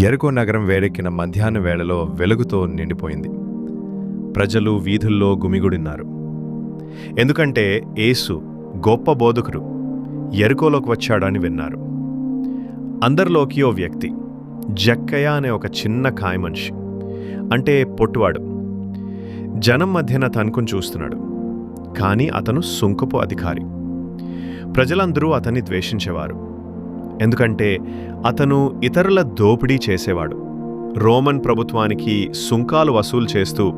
ఎరుకో నగరం వేడెక్కిన మధ్యాహ్న వేళలో వెలుగుతో నిండిపోయింది. ప్రజలు వీధుల్లో గుమిగుడిన్నారు. ఎందుకంటే ఏసు గొప్ప బోధకుడు ఎరుకోలోకి వచ్చాడని విన్నారు. అందరిలోకి ఓ వ్యక్తి జక్కయ్య అనే ఒక చిన్న కాయ మనిషి అంటే పొట్టువాడు జనం మధ్యన తనుకుని చూస్తున్నాడు. కానీ అతను సుంకపు అధికారి. ప్రజలందరూ అతన్ని ద్వేషించేవారు. ఎందుకంటే అతను ఇతరుల దోపిడీ చేసేవాడు. రోమన్ ప్రభుత్వానికి సుంకాలు వసూలు చేస్తూ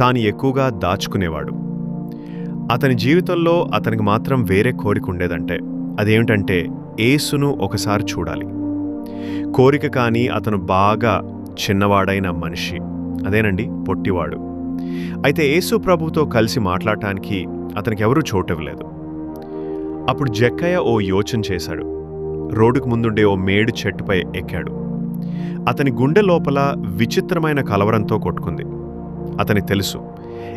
తాను ఎక్కువగా దాచుకునేవాడు. అతని జీవితంలో అతనికి మాత్రం వేరే కోరిక ఉండేదంటే అదేమిటంటే ఏసును ఒకసారి చూడాలి. కోరిక కానీ అతను బాగా చిన్నవాడైన మనిషి అదేనండి పొట్టివాడు. అయితే యేసు ప్రభుతో కలిసి మాట్లాడటానికి అతనికి ఎవరూ చోటివ్వలేదు. అప్పుడు జక్కయ్య ఓ యోచన చేశాడు. రోడ్డుకు ముందుండే ఓ మేడు చెట్టుపై ఎక్కాడు. అతని గుండె లోపల విచిత్రమైన కలవరంతో కొట్టుకుంది. అతని తెలుసు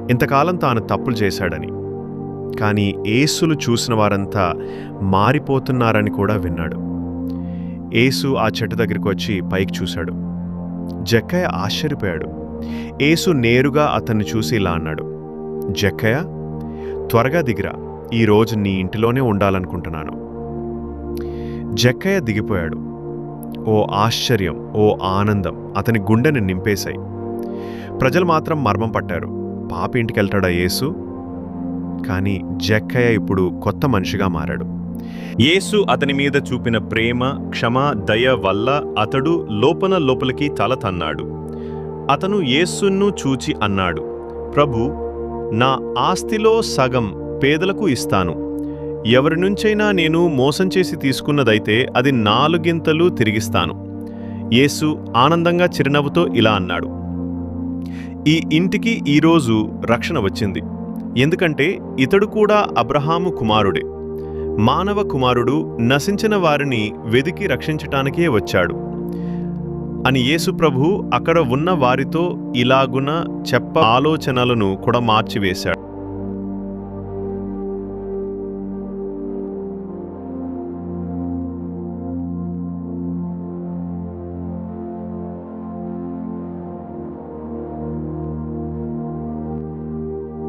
ఇంతకాలం తాను తప్పులు చేశాడని. కానీ ఏసులు చూసిన వారంతా మారిపోతున్నారని కూడా విన్నాడు. ఏసు ఆ చెట్టు దగ్గరికి వచ్చి పైకి చూశాడు. జక్కయ్య ఆశ్చర్యపోయాడు. ఏసు నేరుగా అతన్ని చూసి ఇలా అన్నాడు. జక్కయ్య త్వరగా దిగిరా. ఈరోజు నీ ఇంటిలోనే ఉండాలనుకుంటున్నాను. జక్కయ్య దిగిపోయాడు. ఓ ఆశ్చర్యం ఓ ఆనందం అతని గుండెని నింపేశాయి. ప్రజలు మాత్రం మర్మం పట్టారు. పాప ఇంటికెళ్తాడా యేసు? కానీ జక్కయ్య ఇప్పుడు కొత్త మనిషిగా మారాడు. యేసు అతని మీద చూపిన ప్రేమ క్షమ దయ వల్ల అతడు లోపల లోపలికి తల తన్నాడు. అతను యేసును చూచి అన్నాడు ప్రభు నా ఆస్తిలో సగం పేదలకు ఇస్తాను. ఎవరి నుంచైనా నేను మోసం చేసి తీసుకున్నదైతే అది నాలుగింతలు తిరిగిస్తాను. యేసు ఆనందంగా చిరునవ్వుతో ఇలా అన్నాడు. ఈ ఇంటికి ఈరోజు రక్షణ వచ్చింది. ఎందుకంటే ఇతడు కూడా అబ్రహాము కుమారుడే. మానవ కుమారుడు నశించిన వారిని వెదికి రక్షించటానికే వచ్చాడు. అని యేసుప్రభు అక్కడ ఉన్న వారితో ఇలాగున చెప్ప ఆలోచనలను కూడా మార్చివేశాడు.